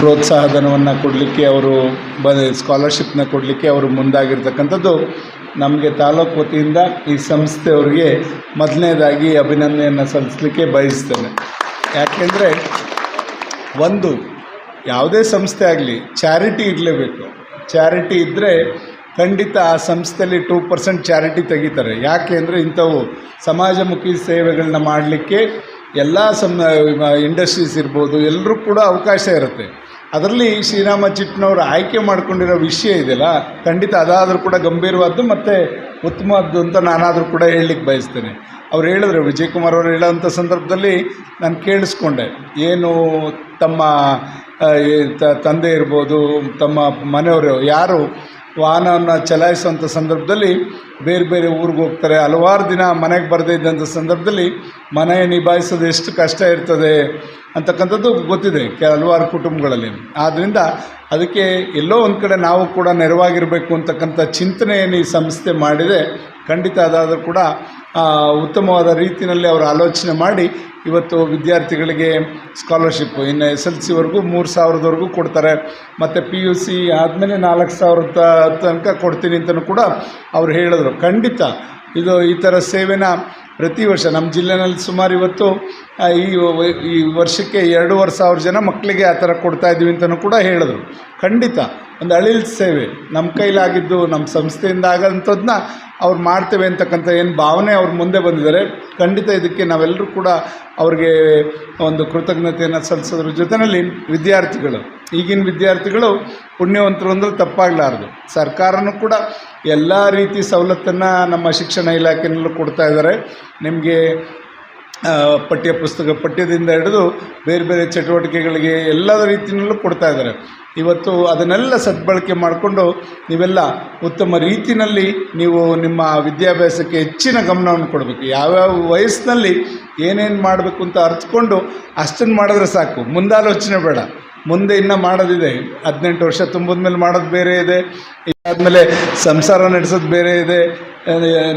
ಪ್ರೋತ್ಸಾಹಧನವನ್ನು ಕೊಡಲಿಕ್ಕೆ ಅವರು ಬ ಸ್ಕಾಲರ್ಶಿಪ್ನ ಕೊಡಲಿಕ್ಕೆ ಅವರು ಮುಂದಾಗಿರ್ತಕ್ಕಂಥದ್ದು ನಮಗೆ ತಾಲೂಕು ವತಿಯಿಂದ ಈ ಸಂಸ್ಥೆಯವರಿಗೆ ಮೊದಲನೇದಾಗಿ ಅಭಿನಂದನೆಯನ್ನು ಸಲ್ಲಿಸಲಿಕ್ಕೆ ಬಯಸ್ತೇನೆ. ಯಾಕೆಂದರೆ ಒಂದು, ಯಾವುದೇ ಸಂಸ್ಥೆ ಆಗಲಿ, ಚಾರಿಟಿ ಇರಲೇಬೇಕು ಚಾರಿಟಿ ಇದ್ದರೆ ಖಂಡಿತ ಆ ಸಂಸ್ಥೆಯಲ್ಲಿ ಟೂ ಪರ್ಸೆಂಟ್ ಚಾರಿಟಿ ತೆಗಿತಾರೆ. ಯಾಕೆ ಅಂದರೆ ಇಂಥವು ಸಮಾಜಮುಖಿ ಸೇವೆಗಳನ್ನ ಮಾಡಲಿಕ್ಕೆ ಎಲ್ಲ ಸಮ ಇಂಡಸ್ಟ್ರೀಸ್ ಇರ್ಬೋದು ಎಲ್ಲರೂ ಕೂಡ ಅವಕಾಶ ಇರುತ್ತೆ. ಅದರಲ್ಲಿ ಶ್ರೀರಾಮ ಚಿಟ್ನವರು ಆಯ್ಕೆ ಮಾಡ್ಕೊಂಡಿರೋ ವಿಷಯ ಇದೆಯಲ್ಲ, ಖಂಡಿತ ಅದಾದರೂ ಕೂಡ ಗಂಭೀರವಾದ್ದು ಮತ್ತು ಉತ್ತಮವಾದ್ದು ಅಂತ ನಾನಾದರೂ ಕೂಡ ಹೇಳಲಿಕ್ಕೆ ಬಯಸ್ತೇನೆ. ಅವ್ರು ಹೇಳಿದ್ರು ವಿಜಯ್ ಕುಮಾರ್ ಅವರು ಹೇಳೋಂಥ ಸಂದರ್ಭದಲ್ಲಿ ನಾನು ಕೇಳಿಸ್ಕೊಂಡೆ, ಏನು ತಮ್ಮ ತಂದೆ ಇರ್ಬೋದು, ತಮ್ಮ ಮನೆಯವರು ಯಾರು ವಾಹನವನ್ನು ಚಲಾಯಿಸುವಂಥ ಸಂದರ್ಭದಲ್ಲಿ ಬೇರೆ ಬೇರೆ ಊರಿಗೆ ಹೋಗ್ತಾರೆ. ಹಲವಾರು ದಿನ ಮನೆಗೆ ಬರದೇ ಇದ್ದಂಥ ಸಂದರ್ಭದಲ್ಲಿ ಮನೆ ನಿಭಾಯಿಸೋದು ಎಷ್ಟು ಕಷ್ಟ ಇರ್ತದೆ ಅಂತಕ್ಕಂಥದ್ದು ಗೊತ್ತಿದೆ ಕೆ ಹಲವಾರು ಕುಟುಂಬಗಳಲ್ಲಿ. ಆದ್ದರಿಂದ ಅದಕ್ಕೆ ಎಲ್ಲೋ ಒಂದು ಕಡೆ ನಾವು ಕೂಡ ನೆರವಾಗಿರಬೇಕು ಅಂತಕ್ಕಂಥ ಚಿಂತನೆಯನ್ನು ಈ ಸಂಸ್ಥೆ ಮಾಡಿದೆ. ಖಂಡಿತ ಅದಾದರೂ ಕೂಡ ಉತ್ತಮವಾದ ರೀತಿಯಲ್ಲಿ ಅವರು ಆಲೋಚನೆ ಮಾಡಿ ಇವತ್ತು ವಿದ್ಯಾರ್ಥಿಗಳಿಗೆ ಸ್ಕಾಲರ್ಶಿಪ್ಪು ಇನ್ನು ಎಸ್ ಎಲ್ ಸಿವರೆಗೂ ಮೂರು ಸಾವಿರದವರೆಗೂ ಕೊಡ್ತಾರೆ. ಮತ್ತು ಪಿ ಯು ಸಿ ಆದಮೇಲೆ ನಾಲ್ಕು ಸಾವಿರದ ತನಕ ಕೊಡ್ತೀನಿ ಅಂತಲೂ ಕೂಡ ಅವ್ರು ಹೇಳಿದ್ರು. ಖಂಡಿತ ಇದು ಈ ಥರ ಸೇವೆನ ಪ್ರತಿ ವರ್ಷ ನಮ್ಮ ಜಿಲ್ಲೆನಲ್ಲಿ ಸುಮಾರು ಇವತ್ತು ಈ ಈ ವರ್ಷಕ್ಕೆ ಎರಡೂವರೆ ಸಾವಿರ ಜನ ಮಕ್ಕಳಿಗೆ ಆ ಥರ ಕೊಡ್ತಾ ಇದ್ದೀವಿ ಅಂತಲೂ ಕೂಡ ಹೇಳಿದ್ರು. ಖಂಡಿತ ಒಂದು ಅಳಿಲ್ ಸೇವೆ ನಮ್ಮ ಕೈಲಾಗಿದ್ದು, ನಮ್ಮ ಸಂಸ್ಥೆಯಿಂದ ಆಗೋಂಥದ್ದನ್ನ ಅವ್ರು ಮಾಡ್ತೇವೆ ಅಂತಕ್ಕಂಥ ಏನು ಭಾವನೆ ಅವ್ರ ಮುಂದೆ ಬಂದಿದ್ದಾರೆ. ಖಂಡಿತ ಇದಕ್ಕೆ ನಾವೆಲ್ಲರೂ ಕೂಡ ಅವ್ರಿಗೆ ಒಂದು ಕೃತಜ್ಞತೆಯನ್ನು ಸಲ್ಲಿಸೋದ್ರ ಜೊತೆಯಲ್ಲಿ ವಿದ್ಯಾರ್ಥಿಗಳು, ಈಗಿನ ವಿದ್ಯಾರ್ಥಿಗಳು ಪುಣ್ಯವಂತರು ಅಂದ್ರೆ ತಪ್ಪಾಗಲಾರದು. ಸರ್ಕಾರನೂ ಕೂಡ ಎಲ್ಲ ರೀತಿ ಸವಲತ್ತನ್ನು ನಮ್ಮ ಶಿಕ್ಷಣ ಇಲಾಖೆಯಲ್ಲೂ ಕೊಡ್ತಾ ಇದ್ದಾರೆ. ನಿಮಗೆ ಪಠ್ಯ ಪುಸ್ತಕ ಪಠ್ಯದಿಂದ ಹಿಡಿದು ಬೇರೆ ಬೇರೆ ಚಟುವಟಿಕೆಗಳಿಗೆ ಎಲ್ಲದ ರೀತಿಯಲ್ಲೂ ಕೊಡ್ತಾ ಇದ್ದಾರೆ. ಇವತ್ತು ಅದನ್ನೆಲ್ಲ ಸದ್ಬಳಕೆ ಮಾಡಿಕೊಂಡು ನೀವೆಲ್ಲ ಉತ್ತಮ ರೀತಿಯಲ್ಲಿ ನೀವು ನಿಮ್ಮ ವಿದ್ಯಾಭ್ಯಾಸಕ್ಕೆ ಹೆಚ್ಚಿನ ಗಮನವನ್ನು ಕೊಡಬೇಕು. ಯಾವ್ಯಾವ ವಯಸ್ಸಿನಲ್ಲಿ ಏನೇನು ಮಾಡಬೇಕು ಅಂತ ಅರ್ಥಕೊಂಡು ಅಷ್ಟನ್ನು ಮಾಡಿದ್ರೆ ಸಾಕು. ಮುಂದಾಲೋಚನೆ ಬೇಡ. ಮುಂದೆ ಇನ್ನೂ ಮಾಡೋದಿದೆ. ಹದಿನೆಂಟು ವರ್ಷ ತುಂಬಿದ ಮೇಲೆ ಮಾಡೋದು ಬೇರೆ ಇದೆ. ಆದಮೇಲೆ ಸಂಸಾರ ನಡೆಸೋದು ಬೇರೆ ಇದೆ.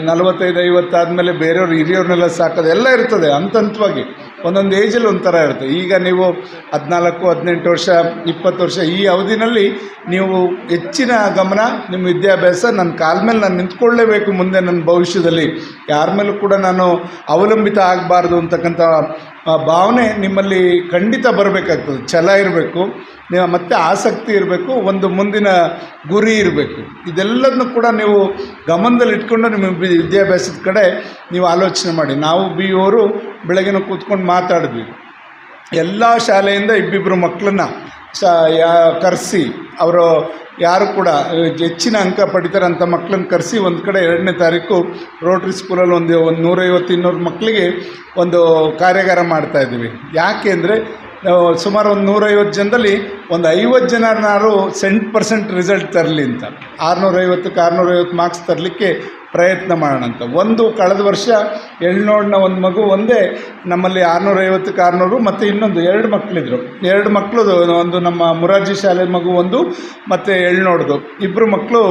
ನಲವತ್ತೈದು ಐವತ್ತು ಆದಮೇಲೆ ಬೇರೆಯವ್ರು ಹಿರಿಯವ್ರನ್ನೆಲ್ಲ ಸಾಕೋದು ಎಲ್ಲ ಇರ್ತದೆ ಹಂತ ಹಂತವಾಗಿ ಒಂದೊಂದು ಏಜಲ್ಲಿ ಒಂಥರ ಇರುತ್ತೆ. ಈಗ ನೀವು ಹದಿನಾಲ್ಕು, ಹದಿನೆಂಟು ವರ್ಷ, ಇಪ್ಪತ್ತು ವರ್ಷ ಈ ಅವಧಿನಲ್ಲಿ ನೀವು ಹೆಚ್ಚಿನ ಗಮನ ನಿಮ್ಮ ವಿದ್ಯಾಭ್ಯಾಸ ನನ್ನ ಕಾಲ ಮೇಲೆ ನಾನು ನಿಂತ್ಕೊಳ್ಳೇಬೇಕು ಮುಂದೆ ನನ್ನ ಭವಿಷ್ಯದಲ್ಲಿ. ಯಾರ ಮೇಲೂ ಕೂಡ ನಾನು ಅವಲಂಬಿತ ಆಗಬಾರ್ದು ಅಂತಕ್ಕಂಥ ಭಾವನೆ ನಿಮ್ಮಲ್ಲಿ ಖಂಡಿತ ಬರಬೇಕಾಗ್ತದೆ. ಛಲ ಇರಬೇಕು. ನೀವು ಮತ್ತೆ ಆಸಕ್ತಿ ಇರಬೇಕು, ಒಂದು ಮುಂದಿನ ಗುರಿ ಇರಬೇಕು. ಇದೆಲ್ಲದನ್ನು ಕೂಡ ನೀವು ಗಮನದಲ್ಲಿ ಇಟ್ಕೊಂಡು ನಿಮ್ಮ ವಿದ್ಯಾಭ್ಯಾಸದ ಕಡೆ ನೀವು ಆಲೋಚನೆ ಮಾಡಿ. ನಾವು ಬಿ ಅವರು ಬೆಳಗಿನ ಕೂತ್ಕೊಂಡು ಮಾತಾಡಿದ್ವಿ. ಎಲ್ಲ ಶಾಲೆಯಿಂದ ಇಬ್ಬಿಬ್ಬರು ಮಕ್ಕಳನ್ನ ಸ, ಯಾ, ಕರೆಸಿ, ಅವರು ಯಾರು ಕೂಡ ಹೆಚ್ಚಿನ ಅಂಕ ಪಡಿತಾರೆ ಅಂತ ಮಕ್ಕಳನ್ನ ಕರೆಸಿ ಒಂದು ಕಡೆ ಎರಡನೇ ತಾರೀಕು ರೋಟ್ರಿ ಸ್ಕೂಲಲ್ಲಿ ಒಂದು ಒಂದು ನೂರೈವತ್ತು ಇನ್ನೂರು ಮಕ್ಕಳಿಗೆ ಒಂದು ಕಾರ್ಯಾಗಾರ ಮಾಡ್ತಾ ಇದ್ದೀವಿ. ಯಾಕೆ ಅಂದರೆ ಸುಮಾರು ಒಂದು ನೂರೈವತ್ತು ಜನದಲ್ಲಿ ಒಂದು ಐವತ್ತು ಜನರನ್ನಾರು ಸೆಂಟ್ ಪರ್ಸೆಂಟ್ ರಿಸಲ್ಟ್ ತರಲಿ ಅಂತ. ಆರುನೂರೈವತ್ತಕ್ಕೆ ಆರುನೂರೈವತ್ತು ಮಾರ್ಕ್ಸ್ ತರಲಿಕ್ಕೆ ಪ್ರಯತ್ನ ಮಾಡೋಣಂತ ಒಂದು ಕಳೆದ ವರ್ಷ ಎಳ್ನೋಡಿನ ಒಂದು ಮಗು ಒಂದೇ, ನಮ್ಮಲ್ಲಿ ಆರುನೂರೈವತ್ತಕ್ಕೆ ಆರುನೂರು ಮತ್ತು ಇನ್ನೊಂದು, ಎರಡು ಮಕ್ಕಳಿದ್ರು ಎರಡು ಮಕ್ಕಳು ಒಂದು ನಮ್ಮ ಮುರಾರ್ಜಿ ಶಾಲೆ ಮಗು ಒಂದು, ಮತ್ತು ಎಳ್ನೋಡ್ದು. ಇಬ್ಬರು ಮಕ್ಕಳು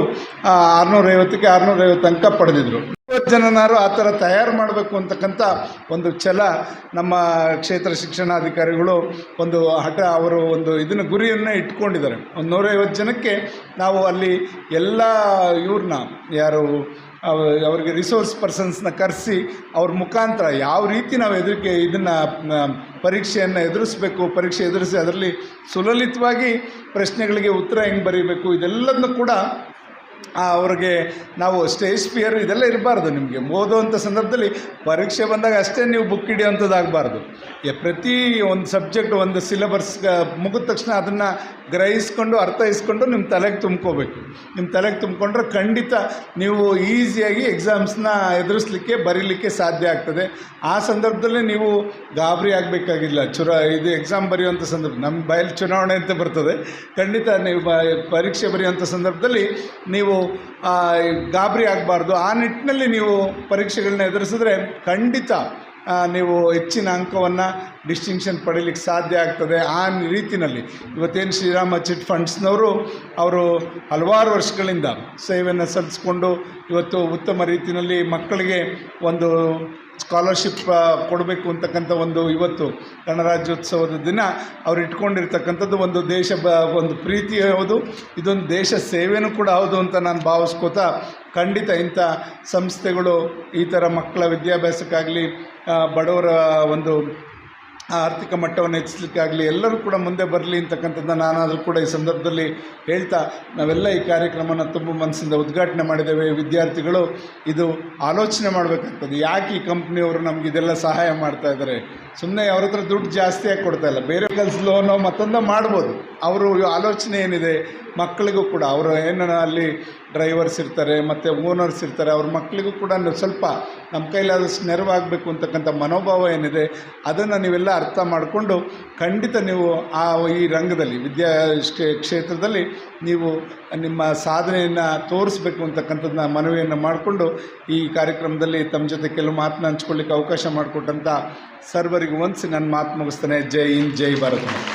ಆರುನೂರೈವತ್ತಕ್ಕೆ ಆರುನೂರೈವತ್ತು ಅಂಕ ಪಡೆದಿದ್ರು. ಜನನಾರು ಆ ಥರ ತಯಾರು ಮಾಡಬೇಕು ಅಂತಕ್ಕಂಥ ಒಂದು ಛಲ ನಮ್ಮ ಕ್ಷೇತ್ರ ಶಿಕ್ಷಣಾಧಿಕಾರಿಗಳು ಒಂದು ಹಠ ಅವರು ಒಂದು ಇದನ್ನು ಗುರಿಯನ್ನು ಇಟ್ಕೊಂಡಿದ್ದಾರೆ. ಒಂದು ನೂರೈವತ್ತು ಜನಕ್ಕೆ ನಾವು ಅಲ್ಲಿ ಎಲ್ಲ ಇವ್ರನ್ನ ಯಾರು ಅವರಿಗೆ ರಿಸೋರ್ಸ್ ಪರ್ಸನ್ಸ್ನ ಕರೆಸಿ ಅವ್ರ ಮುಖಾಂತರ ಯಾವ ರೀತಿ ನಾವು ಎದುರಿಗೆ ಇದನ್ನು ಪರೀಕ್ಷೆಯನ್ನು ಎದುರಿಸಬೇಕು, ಪರೀಕ್ಷೆ ಎದುರಿಸಿ ಅದರಲ್ಲಿ ಸುಲಲಿತವಾಗಿ ಪ್ರಶ್ನೆಗಳಿಗೆ ಉತ್ತರ ಹೆಂಗೆ ಬರೀಬೇಕು, ಇದೆಲ್ಲದನ್ನು ಕೂಡ ಅವ್ರಿಗೆ ನಾವು ಸ್ಟೇಜ್ ಫಿಯರ್ ಇದೆಲ್ಲ ಇರಬಾರ್ದು ನಿಮಗೆ. ಓದುವಂಥ ಸಂದರ್ಭದಲ್ಲಿ ಪರೀಕ್ಷೆ ಬಂದಾಗ ಅಷ್ಟೇ ನೀವು ಬುಕ್ ಹಿಡಿಯೋವಂಥದ್ದಾಗಬಾರ್ದು. ಪ್ರತಿ ಒಂದು ಸಬ್ಜೆಕ್ಟ್ ಒಂದು ಸಿಲೆಬಸ್ ಮುಗಿದ ತಕ್ಷಣ ಅದನ್ನು ಗ್ರಹಿಸ್ಕೊಂಡು, ಅರ್ಥೈಸ್ಕೊಂಡು ನಿಮ್ಮ ತಲೆಗೆ ತುಂಬ್ಕೋಬೇಕು. ನಿಮ್ಮ ತಲೆಗೆ ತುಂಬಿಕೊಂಡ್ರೆ ಖಂಡಿತ ನೀವು ಈಸಿಯಾಗಿ ಎಕ್ಸಾಮ್ಸ್ನ ಎದುರಿಸ್ಲಿಕ್ಕೆ, ಬರೀಲಿಕ್ಕೆ ಸಾಧ್ಯ ಆಗ್ತದೆ. ಆ ಸಂದರ್ಭದಲ್ಲಿ ನೀವು ಗಾಬರಿ ಆಗಬೇಕಾಗಿಲ್ಲ. ಚುರ, ಇದು ಎಕ್ಸಾಮ್ ಬರೆಯುವಂಥ ಸಂದರ್ಭ ನಮ್ಮ ಬಯಲು ಚುನಾವಣೆ ಅಂತ ಬರ್ತದೆ. ಖಂಡಿತ ನೀವು ಪರೀಕ್ಷೆ ಬರೆಯುವಂಥ ಸಂದರ್ಭದಲ್ಲಿ ನೀವು ಆ, ಗಾಬರಿ ಆಗಬಾರ್ದು. ಆ ನಿಟ್ಟಿನಲ್ಲಿ ನೀವು ಪರೀಕ್ಷೆಗಳನ್ನ ಎದುರಿಸಿದ್ರೆ ಖಂಡಿತ ನೀವು ಹೆಚ್ಚಿನ ಅಂಕವನ್ನು ಡಿಸ್ಟಿಂಕ್ಷನ್ ಪಡೀಲಿಕ್ಕೆ ಸಾಧ್ಯ ಆಗ್ತದೆ. ಆ ರೀತಿಯಲ್ಲಿ ಇವತ್ತೇನು ಶ್ರೀರಾಮ ಚಿಟ್ ಫಂಡ್ಸ್ನವರು ಅವರು ಹಲವಾರು ವರ್ಷಗಳಿಂದ ಸೇವೆಯನ್ನು ಸಲ್ಲಿಸ್ಕೊಂಡು ಇವತ್ತು ಉತ್ತಮ ರೀತಿಯಲ್ಲಿ ಮಕ್ಕಳಿಗೆ ಒಂದು ಸ್ಕಾಲರ್ಶಿಪ್ ಕೊಡಬೇಕು ಅಂತಕ್ಕಂಥ ಒಂದು ಇವತ್ತು ಗಣರಾಜ್ಯೋತ್ಸವದ ದಿನ ಅವ್ರು ಇಟ್ಕೊಂಡಿರ್ತಕ್ಕಂಥದ್ದು ಒಂದು ದೇಶ ಬ, ಒಂದು ಪ್ರೀತಿ ಹೌದು. ಇದೊಂದು ದೇಶ ಸೇವೆಯೂ ಕೂಡ ಹೌದು ಅಂತ ನಾನು ಭಾವಿಸ್ಕೋತಾ ಖಂಡಿತ ಇಂಥ ಸಂಸ್ಥೆಗಳು ಈ ಥರ ಮಕ್ಕಳ ವಿದ್ಯಾಭ್ಯಾಸಕ್ಕಾಗಲಿ ಬಡವರ ಒಂದು ಆರ್ಥಿಕ ಮಟ್ಟವನ್ನು ಹೆಚ್ಚಿಸಲಿಕ್ಕಾಗಲಿ, ಎಲ್ಲರೂ ಕೂಡ ಮುಂದೆ ಬರಲಿ ಅಂತಕ್ಕಂಥದ್ದು ನಾನಾದರೂ ಕೂಡ ಈ ಸಂದರ್ಭದಲ್ಲಿ ಹೇಳ್ತಾ, ನಾವೆಲ್ಲ ಈ ಕಾರ್ಯಕ್ರಮನ ತುಂಬ ಮನಸ್ಸಿಂದ ಉದ್ಘಾಟನೆ ಮಾಡಿದ್ದೇವೆ. ವಿದ್ಯಾರ್ಥಿಗಳು ಇದು ಆಲೋಚನೆ ಮಾಡಬೇಕಾಗ್ತದೆ ಯಾಕೆ ಈ ಕಂಪ್ನಿಯವರು ನಮ್ಗೆ ಇದೆಲ್ಲ ಸಹಾಯ ಮಾಡ್ತಾ ಇದ್ದಾರೆ? ಸುಮ್ಮನೆ ಅವ್ರ ಹತ್ರ ದುಡ್ಡು ಜಾಸ್ತಿಯಾಗಿ ಕೊಡ್ತಾ ಇಲ್ಲ. ಬೇರೆ ಕೆಲಸ ಲೋನೋ ಮತ್ತೊಂದೋ ಮಾಡ್ಬೋದು. ಅವರು ಆಲೋಚನೆ ಏನಿದೆ? ಮಕ್ಕಳಿಗೂ ಕೂಡ, ಅವರು ಏನು ಅಲ್ಲಿ ಡ್ರೈವರ್ಸ್ ಇರ್ತಾರೆ, ಮತ್ತು ಓನರ್ಸ್ ಇರ್ತಾರೆ, ಅವ್ರ ಮಕ್ಕಳಿಗೂ ಕೂಡ ಸ್ವಲ್ಪ ನಮ್ಮ ಕೈಲಾದಷ್ಟು ನೆರವಾಗಬೇಕು ಅಂತಕ್ಕಂಥ ಮನೋಭಾವ ಏನಿದೆ, ಅದನ್ನು ನೀವೆಲ್ಲ ಅರ್ಥ ಮಾಡಿಕೊಂಡು ಖಂಡಿತ ನೀವು ಆ ಈ ರಂಗದಲ್ಲಿ, ವಿದ್ಯಾ ಕ್ಷೇತ್ರದಲ್ಲಿ ನೀವು ನಿಮ್ಮ ಸಾಧನೆಯನ್ನು ತೋರಿಸ್ಬೇಕು ಅಂತಕ್ಕಂಥದ್ದನ್ನ ಮನವಿಯನ್ನು ಮಾಡಿಕೊಂಡು ಈ ಕಾರ್ಯಕ್ರಮದಲ್ಲಿ ತಮ್ಮ ಜೊತೆ ಕೆಲವು ಮಾತನ್ನ ಹಂಚ್ಕೊಳ್ಳಿಕ್ಕೆ ಅವಕಾಶ ಮಾಡಿಕೊಟ್ಟಂಥ ಸರ್ವರಿಗೂ ಒಂದು ನನ್ನ ಮಾತು ಮುಗಿಸ್ತೇನೆ. ಜೈ ಹಿಂದ್, ಜೈ ಭಾರತ್.